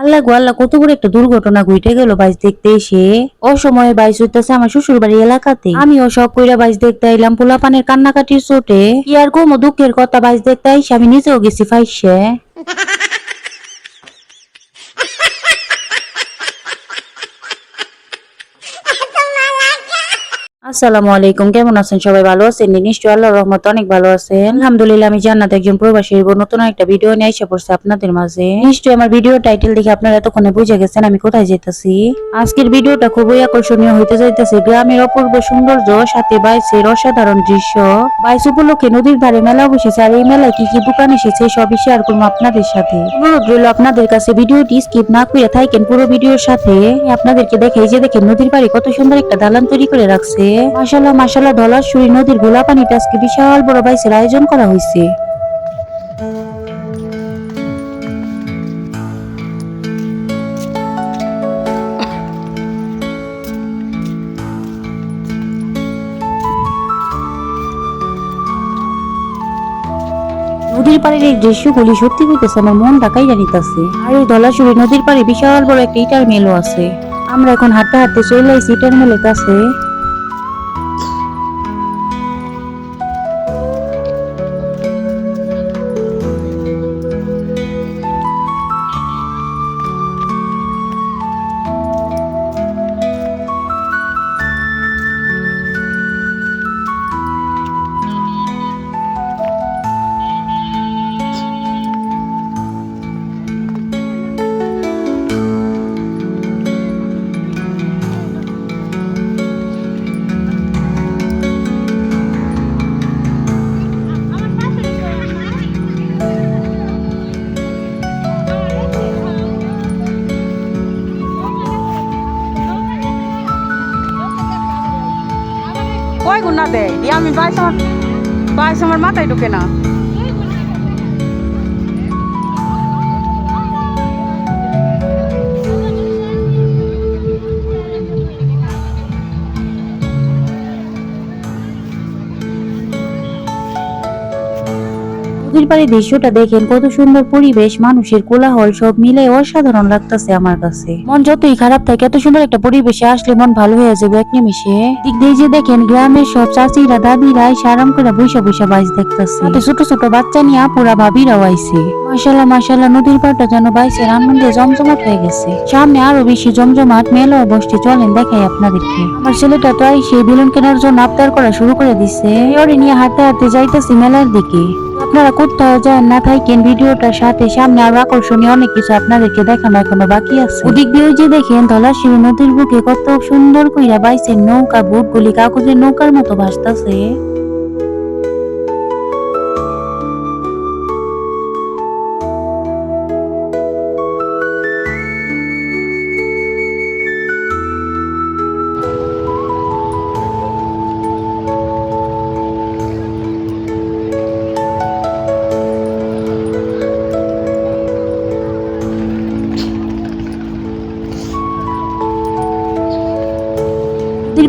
আল্লাহ গো আল্লাহ, কত করে একটা দুর্ঘটনা ঘটে গেল বাইস দেখতে এসে। অসময়ে সময় বাইস হইতেছে আমার শ্বশুর বাড়ি এলাকাতে। আমিও সব কইরা বাইস দেখতে আইলাম, পোলাপানের কান্নাকাটির চোটে। কি আর কমো দুঃখের কথা বাইস দেখতে আইসে, আমি নিজেও গেছি ফাইসে। আসসালামু আলাইকুম, কেমন আছেন সবাই? ভালো আছেন? নিশ্চয় আল্লাহর রহমত অনেক ভালো আছেন। আলহামদুলিল্লাহ, আমি জান্নাত একজন প্রবাসী নতুন একটা ভিডিও নিয়ে এসে পড়ছে আপনাদের মাঝে। নিশ্চয়ই আমার ভিডিও টাইটেল দেখে আপনারা এতক্ষণে বুঝে গেছেন আমি কোথায় যেতেছি। আজকের ভিডিওটা খুবই আকর্ষণীয় হইতে যাইতেছে। গ্রামের অপূর্ব সৌন্দর্য, সাথে বাইসের অসাধারণ দৃশ্য। বাইস উপলক্ষে নদীর ধারে মেলা বসেছে। আর এই মেলায় কি কি দোকান এসেছে, সবই শেয়ার করব আপনাদের সাথে। অনুরোধ রইল আপনাদের কাছে ভিডিওটি স্কিপ না করে থাকেন পুরো ভিডিওর সাথে। আপনাদেরকে দেখে এই যে দেখেন, নদীর পাড়ে কত সুন্দর একটা দালান তৈরি করে রাখছে। মাসাল্লাহ মাসাল্লাহ ধলাশুরি নদীর গোলা পানিতে আজকে বিশাল বড় বাইসের আয়োজন করা হয়েছে নদীর পাড়ের এই দৃশ্যগুলি সত্যি হইতেছে, আমার মন ঢাকাই জানিতেছে। আর এই ধলাশুরি নদীর পাড়ে বিশাল বড় একটা ইটার মেলও আছে। আমরা এখন হাঁটতে হাঁটতে চলে আইছি ইটার মেলের কাছে। আমি বাইশ আমার বাইশ আমার মাথায় ঢুকে না। পাড়ে দৃশ্যটা দেখেন, কত সুন্দর পরিবেশ, মানুষের কোলাহল, সব মিলে অসাধারণ লাগতেছে আমার কাছে। মন যতই খারাপ থাকে, এত সুন্দর একটা পরিবেশে আসলে মন ভালো হয়ে যাবে এক নিমিশে দিক দিয়ে যে দেখেন, গ্রামের সব চাচিরা দাদিরা আরাম করে বৈশা বৈশা বাইস দেখতেছে। ছোট ছোট বাচ্চা নিয়ে আপুরা ভাবিরাও আইছে। মাসাল্লাহ মাসাল্লাহ নদীর পাড়টা যেন বাইসের আনন্দে জমজমাট হয়ে গেছে। সামনে আরও বেশি জমজমাট মেলা বসতে চলেন দেখাই আপনাদেরকে। আমার ছেলেটা তো আইসে বেলুন কেনার জন্য আবদার করা শুরু করে দিছে। ওরে নিয়ে হাঁটতে হাঁটতে যাইতেছি মেলার দিকে। আপনারা কোথাও যান না থাকেন, ভিডিওটার সাথে সামনে আরও আকর্ষণীয় অনেক কিছু আপনাদেরকে দেখানো এখনও বাকি আছে। ওদিক দিয়ে ওই যে দেখেন ধলাশিরি নদীর বুকে কত সুন্দর কইরা বাইসের নৌকা, বুটগুলি কাগজের নৌকার মতো ভাসতাছে।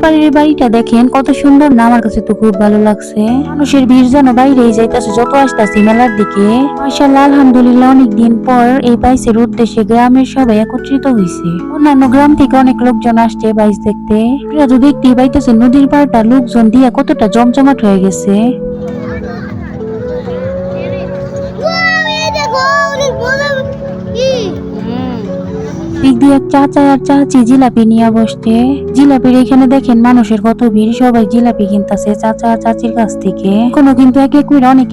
বাড়ির বাড়িটা দেখেন, কত সুন্দর না আমার কাছে তো খুব ভালো লাগছে। মানুষের ভিড় যেন বাইরেই যাইতেছে, যত আসতেছি মেলার দিকে। মাসাল্লাহ আলহামদুলিল্লাহ অনেক দিন পর এই বাইসের উদ্দেশ্যে গ্রামের সবাই একত্রিত হয়েছে অন্যান্য গ্রাম থেকে অনেক লোকজন আসছে বাইস দেখতে। আপনারা তো দেখতেই পাইতেছে নদীর পাড়টা লোকজন দিয়ে কতটা জমজমাট হয়ে গেছে। চাচা চাচি জিলাপি নিয়ে বসতে জিলাপির এখানে দেখেন মানুষের সবাই জিলাপি চাচা কাছ থেকে। এক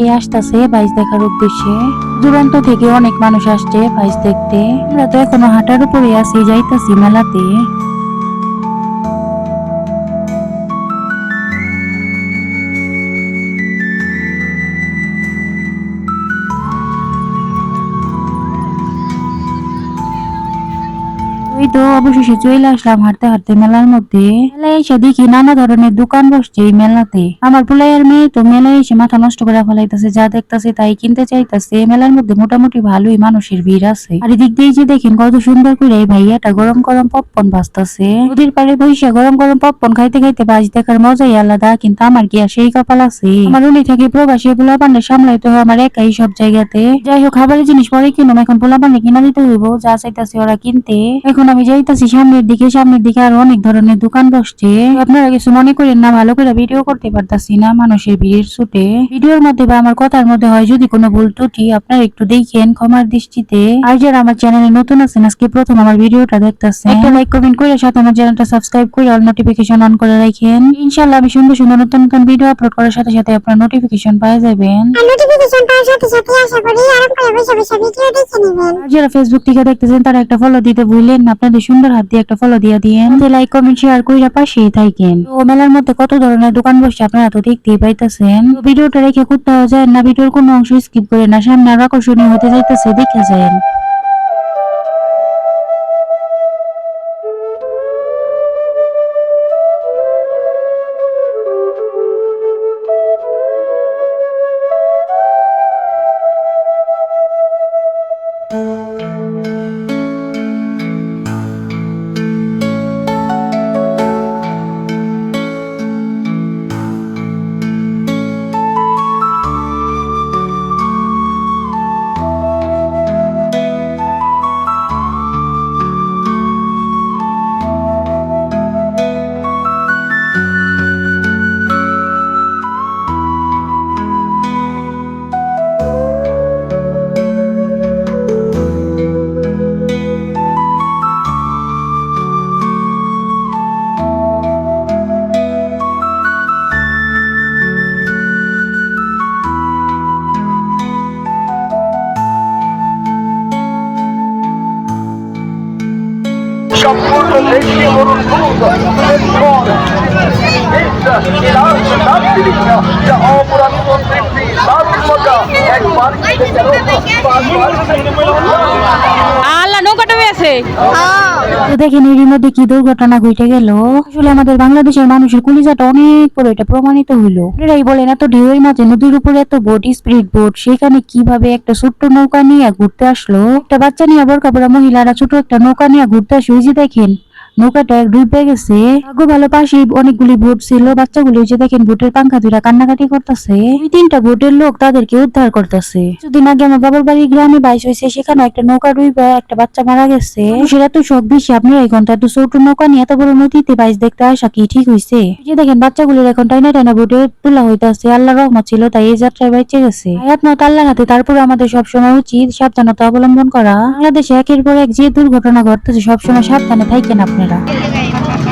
আসতেছে দেখার উদ্দেশ্যে। দূরান্ত থেকে অনেক মানুষ আসছে ভাইস দেখতে। আমরা তো এখনও হাঁটার উপরে আছি, যাইতাছি মেলাতে। তো অবশেষে চলে আসলাম হাঁটতে হাঁটতে মেলার মধ্যে। মেলায় এসে দেখি নানা ধরনের দোকান বসছে এই মেলাতে। আমার পুলাইয়ের মেয়ে তো মেলায় এসে মাথা নষ্ট করে ফেলাইতেছে, যা দেখতাছে তাই কিনতে চাইতেছে। মেলার মধ্যে মোটামুটি ভালোই মানুষের ভিড় আছে। আর এদিক দিয়ে যে দেখেন কত সুন্দর করে এই ভাইয়াটা গরম গরম পপকর্ন ভাজতেছে নদীর পাড়ে বসে গরম গরম পপকর্ন খাইতে খাইতে বাজ দেখার মজাই আলাদা, কিন্তু আমার কি আর সেই কপাল আছে? আমার উনি থেকে প্রবাসী পোলা পান্ডে সামলাইতে হয় আমার একাই সব জায়গাতে। যাই হোক, খাবারের জিনিস পরে কিনুম, এখন পোলা পান্ডে কিনা দিতে হইব, যা চাইতাছে ওরা কিনতে। এখন আমি যাইতাছি সামনের দিকে সামনের দিকে আরও অনেক ধরনের দোকান বসছে। আপনারা কিছু মনে করেন না ভালো করে ভিডিও করতে পারতাছি না মানুষের ভিড়ের ছুটে। ভিডিওর মধ্যে বা আমার কথার মধ্যে হয় যদি কোনো ভুল ত্রুটি আপনারা একটু দেখেন ক্ষমার দৃষ্টিতে। আর যারা আমার চ্যানেলে নতুন আছেন আজকে প্রথম আমার ভিডিওটা দেখতেছেন। একটা লাইক কমেন্ট করে সাথে আমার চ্যানেলটা সাবস্ক্রাইব করে অল নোটিফিকেশন অন করে রাখেন। ইনশাআল্লাহ আমি সুন্দর সুন্দর নতুন নতুন ভিডিও আপলোড করার সাথে সাথে আপনার নোটিফিকেশন পেয়ে যাবেন। নোটিফিকেশন পাওয়ার সাথে সাথে আশা করি আরাম করে বসে বসে ভিডিও দেখে নেবেন। যারা ফেসবুক থেকে দেখতেছেন তারা একটা ফলো দিতে ভুললেন না। আপনাদের সুন্দর হাত দিয়ে একটা ফলো দিয়ে দিয়েন লাইক কমেন্ট শেয়ার কইরা পাশেই থাকেন তো মেলার মধ্যে কত ধরনের দোকান বসছে আপনারা তো দেখতেই পাইতেছেন। ভিডিওটা রেখে করতে হয় না, ভিডিওর কোনো অংশ স্কিপ করে না, সামনে আর আকর্ষণীয় হতে যাইতেছে, দেখে যায় আমাদের বাংলাদেশের মানুষের কুলিজাটা অনেক বড়, এটা প্রমাণিত হইল। আপনারাই বলেন, এত ঢেউয়ের মাঝে নদীর উপরে এত বোট বোট সেখানে কীভাবে একটা ছোট্ট নৌকা নিয়ে ঘুরতে আসলো? একটা বাচ্চা নিয়ে বরকা পড়া মহিলারা ছোট একটা নৌকা নিয়ে ঘুরতে আসলো যে দেখেন। নৌকাটা ডুবে গেছে ভাগ্য ভালো পাশে অনেকগুলি বোট ছিল, বাচ্চাগুলি যে দেখেন বোটের পাঙ্খা দুইটা কান্নাকাটি করতেছে। দুই তিনটা বোটের লোক তাদেরকে উদ্ধার করতেছে। কিছুদিন আগে আমার বাবার বাড়ির গ্রামে বাইশ হয়েছে, সেখানে একটা নৌকা ডুবে একটা বাচ্চা মারা গেছে। সেটা তো শখ বেশি, আপনার এই ঘণ্টা তো ছোট নৌকা নিয়ে এত বড় নদীতে বাইশ দেখতে আসা কি ঠিক হয়েছে যে দেখেন বাচ্চাগুলির এখন টাইনা টাইনা বোটে তোলা হইতাছে, আল্লাহ রহমত ছিল, তাই এই যাত্রায় বেঁচে গেছে। আল্লাহর হাতে তারপরে আমাদের সবসময় উচিত সাবধানতা অবলম্বন করা। বাংলাদেশে একের পর এক যে দুর্ঘটনা ঘটতেছে, সবসময় সাবধানে থাকেন আপনারা। আমরা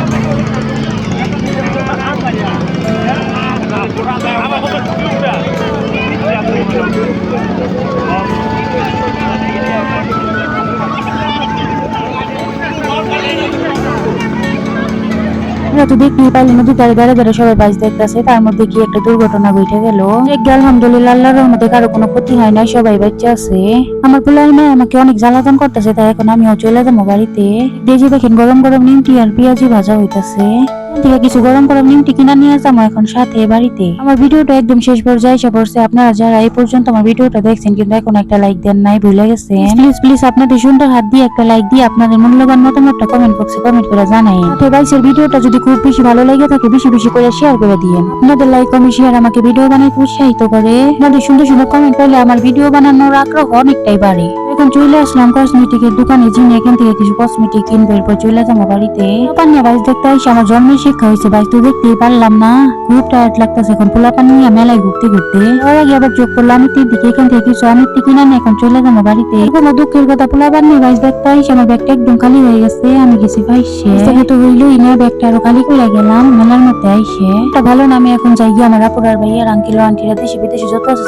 তো দেখতেই নদীর ধারে ধারে বেড়ে সবাই বাইশ দেখতেছে, তার মধ্যে কি একটা দুর্ঘটনা ঘটে গেল? আলহামদুলিল্লাহ আল্লাহর রহমতে কারও কোনো ক্ষতি হয় নাই, সবাই বাচ্চা আছে। আমার পোলার মেয়ে আমাকে অনেক জ্বালাতন করতেছে, তাই এখন আমিও চলে যাব বাড়িতে। দেখি দেখেন গরম গরম নিমকি আর পেঁয়াজি ভাজা হইতাছে। থেকে কিছু গরম গরম নিমটি কিনা নিয়ে যাব এখন সাথে বাড়িতে। আমার ভিডিওটা একদম শেষ পর্যায়ে এসে পড়ছে। আপনারা যারা এই পর্যন্ত আমার ভিডিওটা দেখছেন কিন্তু এখন একটা লাইক দেন নাই ভুলে গেছেন। প্লিজ প্লিজ আপনাদের সুন্দর হাত দিয়ে একটা লাইক দিয়ে আপনাদের মূল্যবান মতামতটা কমেন্ট বক্সে কমেন্ট করে জানাই। তো গাইসের ভিডিওটা যদি খুব বেশি ভালো লেগে থাকে বেশি বেশি করে শেয়ার করে দিয়েন। আপনাদের লাইক কমেন্ট শেয়ার আমাকে ভিডিও বানাইতে উৎসাহিত করে। আপনাদের সুন্দর সুন্দর কমেন্ট করলে আমার ভিডিও বানানোর আগ্রহ অনেকটাই বাড়ে। এখন চলে আসলাম কসমেটিকের দোকানে যিনি এখান থেকে কিছু কসমেটিক কিনবো, এরপর চলে যাব বাড়িতে। পান্না বাইশ দেখতে আসি আমার জন্মের শিক্ষা হয়েছে বাইশ তো দেখতেই পারলাম না। খুব টায়ার্ড লাগতেছে এখন পোলা পানি নিয়ে মেলায় ঘুরতে ঘুরতে। ওর আগে আবার চোখ করল আমি দিকে এখান থেকে কিছু আমি কিনে নিয়ে এখন চলে যাব বাড়িতে। কোনো দুঃখের কথা পোলা পানি বাইশ দেখতে আসি আমার ব্যাগটা একদম খালি হয়ে গেছে। আমি গেছি ভাইসে। তো হইলোই না, ব্যাগটা আরও খালি করে গেলাম, মেলার মধ্যে আইসে। এটা ভালো না আমি এখন যাই গিয়ে আমার আপুরার ভাইয়ার আঙ্কিল আন্টিরা দেশে বিদেশে যত আছে,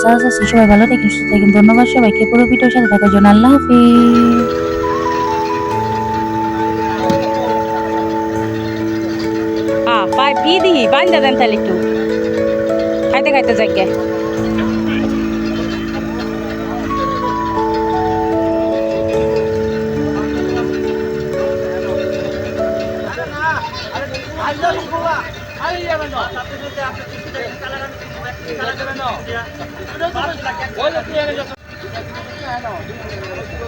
সবাই ভালো থাকেন, সুস্থ থাকেন। ধন্যবাদ সবাইকে, পুরো ভিডিওর সাথে থাকার জন্য। আল্লাহ হাফিজ পাই পি দিহি বান্ধা দেন তাহলে একটু খাইতে খাইতে যাকে Ano?